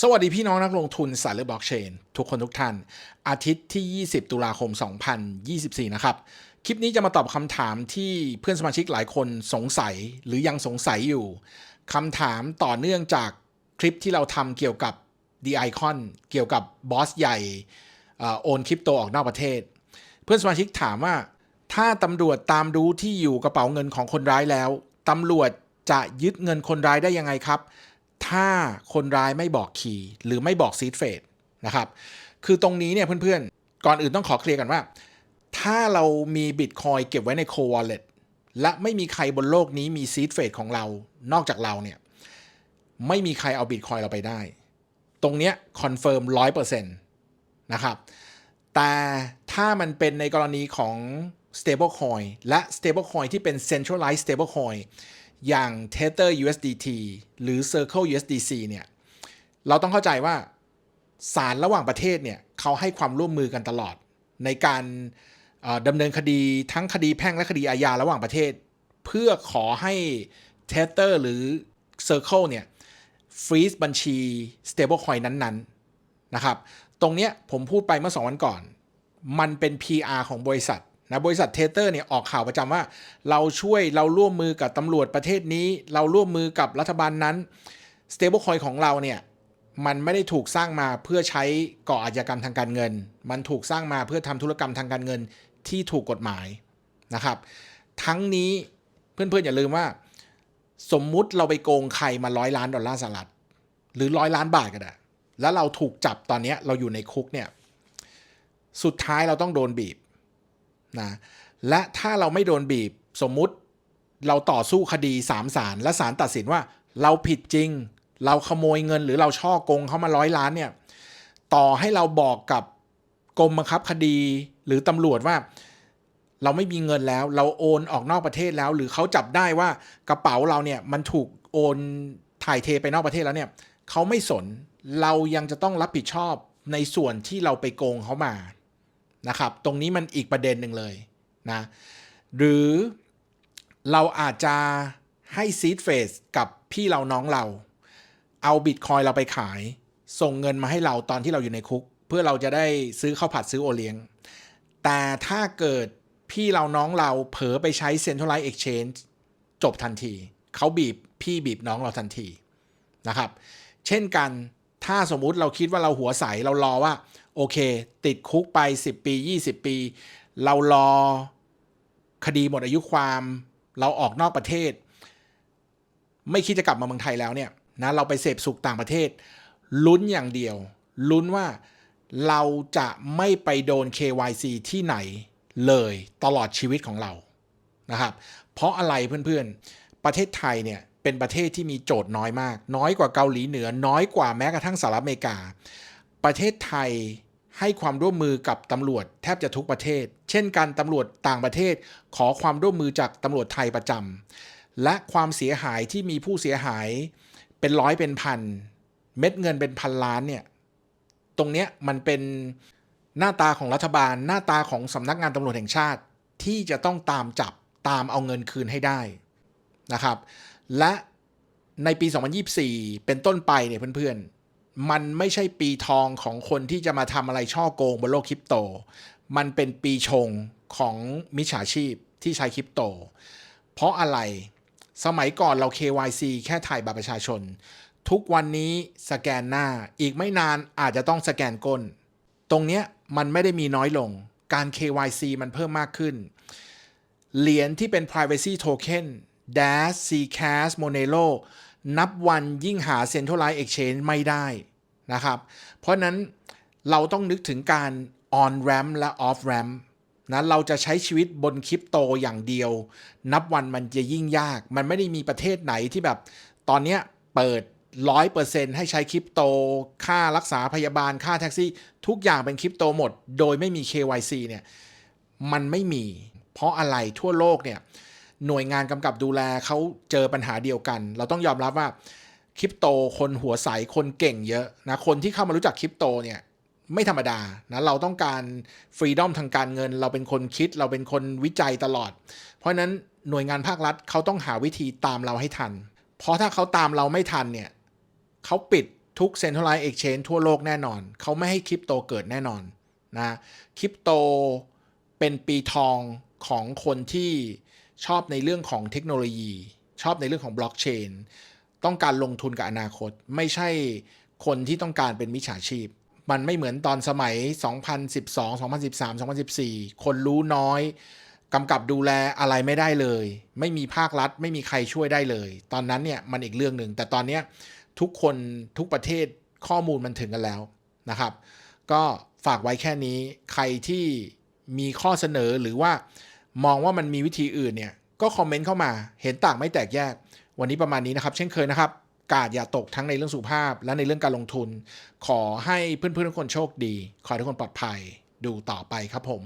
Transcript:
สวัสดีพี่น้องนักลงทุนสายเลือบล็อกเชนทุกคนทุกท่าน อาทิตย์ที่ 20 ตุลาคม 2024 นะครับ คลิปนี้จะมาตอบคำถามที่เพื่อนสมาชิกหลายคนสงสัยหรือยังสงสัยอยู่คำถามต่อเนื่องจากคลิปที่เราทำเกี่ยวกับ The Icon เกี่ยวกับบอสใหญ่อ่อโอนคริปโตออกนอกประเทศ เพื่อนสมาชิกถามว่า ถ้าตำรวจตามรู้ที่อยู่กระเป๋าเงินของคนร้ายแล้วตำรวจจะยึดเงินคนร้ายได้ยังไงครับ ถ้าคนร้ายไม่บอกคีย์หรือไม่บอกซีดเฟดนะครับ คือตรงนี้เนี่ยเพื่อนๆ ก่อนอื่นต้องขอเคลียร์กันว่า ถ้าเรามีบิตคอยเก็บไว้ใน Cold Wallet และไม่มีใครบนโลกนี้มีซีดเฟดของเรา นอกจากเราเนี่ย ไม่มีใครเอาบิตคอยเราไปได้ ตรงเนี้ยคอนเฟิร์มร้อยเปอร์เซ็นต์นะครับ แต่ถ้ามันเป็นในกรณีของ stablecoin และ stablecoin ที่เป็น centralized stablecoin อย่าง Tether USDT หรือ Circle USDC เนี่ยเราต้องเข้าใจว่าศาลระหว่างประเทศเนี่ยเขาให้ความร่วมมือกันตลอด ในการดำเนินคดีทั้งคดีแพ่งและคดีอาญาระหว่างประเทศ เพื่อขอให้ Tether หรือ Circle เนี่ยฟรีซบัญชี stablecoin นั้นๆนะครับ ตรงเนี้ยผมพูดไปเมื่อ 2 วันก่อน มันเป็น PR ของบริษัท นะบริษัทเทเตอร์เนี่ยออกข่าวประจำว่า เราช่วยเราร่วมมือกับตำรวจประเทศนี้ เราร่วมมือกับรัฐบาลนั้น stablecoin ของเราเนี่ยมันไม่ได้ถูกสร้างมาเพื่อใช้ก่ออาชญากรรมทางการเงิน มันถูกสร้างมาเพื่อทำธุรกรรมทางการเงินที่ถูกกฎหมายนะครับ ทั้งนี้เพื่อนๆอย่าลืมว่า สมมุติเราไปโกงใครมาร้อยล้านดอลลาร์สหรัฐหรือร้อยล้านบาทก็ได้แล้วเราถูกจับตอนนี้เราอยู่ในคุกเนี่ย สุดท้ายเราต้องโดนบีบ นะและถ้าเราไม่โดนบีบสมมุติเราต่อสู้คดีสามศาลและศาลตัดสินว่าเราผิดจริง เราขโมยเงินหรือเราช่อโกงเขามาร้อยล้านเนี่ยต่อให้เราบอกกับกรมบังคับคดีหรือตำรวจว่า เราไม่มีเงินแล้ว เราโอนออกนอกประเทศแล้ว หรือเขาจับได้ว่ากระเป๋าเราเนี่ยมันถูกโอนถ่ายเทไปนอกประเทศแล้วเนี่ยเขาไม่สนเรายังจะต้องรับผิดชอบในส่วนที่เราไปโกงเขามา นะครับ ตรงนี้มันอีกประเด็นหนึ่งเลยนะหรือเราอาจจะให้ซีดเฟสกับพี่เราน้องเรา เอาบิตคอยเราไปขาย ส่งเงินมาให้เราตอนที่เราอยู่ในคุก เพื่อเราจะได้ซื้อข้าวผัดซื้อโอเลี้ยง แต่ถ้าเกิดพี่เราน้องเราเผลอไปใช้ Centralized Exchange จบทันที เขาบีบพี่บีบน้องเราทันทีนะครับ เช่นกันถ้าสมมุติเราคิดว่าเราหัวใสเรารอว่า โอเค ติดคุกไป 10 ปี 20 ปี เรารอคดีหมดอายุความเราออกนอกประเทศ ไม่คิดจะกลับมาเมืองไทยแล้วเนี่ยนะเราไปเสพสุขต่างประเทศ ลุ้นอย่างเดียว ลุ้นว่าเราจะไม่ไปโดน KYC ที่ไหนเลยตลอดชีวิตของเรานะครับ เพราะอะไรเพื่อนๆ ประเทศไทยเนี่ยเป็นประเทศที่มีโจทย์น้อยมาก น้อยกว่าเกาหลีเหนือ น้อยกว่าแม้กระทั่งสหรัฐอเมริกา ประเทศไทย ให้ความร่วมมือกับตำรวจแทบจะทุกประเทศ เช่นกันตำรวจต่างประเทศ ขอความร่วมมือจากตำรวจไทยประจำและความเสียหายที่มีผู้เสียหายเป็นร้อยเป็นพัน เม็ดเงินเป็นพันล้านเนี่ยตรงเนี้ยมันเป็นหน้าตาของรัฐบาล หน้าตาของสำนักงานตำรวจแห่งชาติที่จะต้องตามจับตามเอาเงินคืนให้ได้นะครับ และในปี 2024 เป็นต้นไปเนี่ยเพื่อนๆ มันไม่ใช่ปีทองของคนที่จะมาทำอะไรช่อโกงบนโลกคริปโต มันเป็นปีชงของมิจฉาชีพที่ใช้คริปโต เพราะอะไร สมัยก่อนเรา KYC แค่ถ่ายบัตรประชาชน ทุกวันนี้สแกนหน้า อีกไม่นานอาจจะต้องสแกนก้น ตรงเนี้ยมันไม่ได้มีน้อยลง การ KYC มันเพิ่มมากขึ้น เหรียญที่เป็น privacy token Dash Ccash Monero นับวันยิ่งหา Centralized Exchange ไม่ได้นะครับ เพราะนั้นเราต้องนึกถึงการ on ramp และ off ramp นะเราจะใช้ชีวิตบนคริปโตอย่างเดียว นับวันมันจะยิ่งยาก มันไม่ได้มีประเทศไหนที่แบบ ตอนนี้ยเปิด 100%ให้ใช้คริปโต ค่ารักษาพยาบาลค่าแท็กซี่ ทุกอย่างเป็นคริปโตหมด โดยไม่มี KYC เนี่ยมันไม่มี เพราะอะไรทั่วโลกเนี่ย หน่วยงานกำกับดูแลเขาเจอปัญหาเดียวกัน เราต้องยอมรับว่าคริปโตคนหัวใสคนเก่งเยอะนะคนที่เข้ามารู้จักคริปโตเนี่ยไม่ธรรมดานะเราต้องการฟรีดอมทางการเงิน เราเป็นคนคิดเราเป็นคนวิจัยตลอด เพราะนั้นหน่วยงานภาครัฐเขาต้องหาวิธีตามเราให้ทัน เพราะถ้าเขาตามเราไม่ทันเนี่ยเขาปิดทุก Centralized Exchange ทั่วโลกแน่นอน เขาไม่ให้คริปโตเกิดแน่นอนนะคริปโตเป็นปีทองของคนที่ ชอบในเรื่องของเทคโนโลยี ชอบในเรื่องของบล็อกเชนต้องการลงทุนกับอนาคต ไม่ใช่คนที่ต้องการเป็นมิจฉาชีพ มันไม่เหมือนตอนสมัย 2012 2013 2014 คนรู้น้อยกำกับดูแลอะไรไม่ได้เลย ไม่มีภาครัฐ ไม่มีใครช่วยได้เลย ตอนนั้นเนี่ยมันอีกเรื่องหนึ่ง แต่ตอนนี้ทุกคนทุกประเทศข้อมูลมันถึงกันแล้วนะครับ ก็ฝากไว้แค่นี้ใครที่มีข้อเสนอหรือว่า มองว่ามันมีวิธีอื่นเนี่ย ก็คอมเมนต์เข้ามาเห็นต่างไม่แตกแยก วันนี้ประมาณนี้นะครับ เช่นเคยนะครับ กาดอย่าตกทั้งในเรื่องสุขภาพ และในเรื่องการลงทุน ขอให้เพื่อนๆทุกคนโชคดี ขอให้ทุกคนปลอดภัย ดูต่อไปครับผม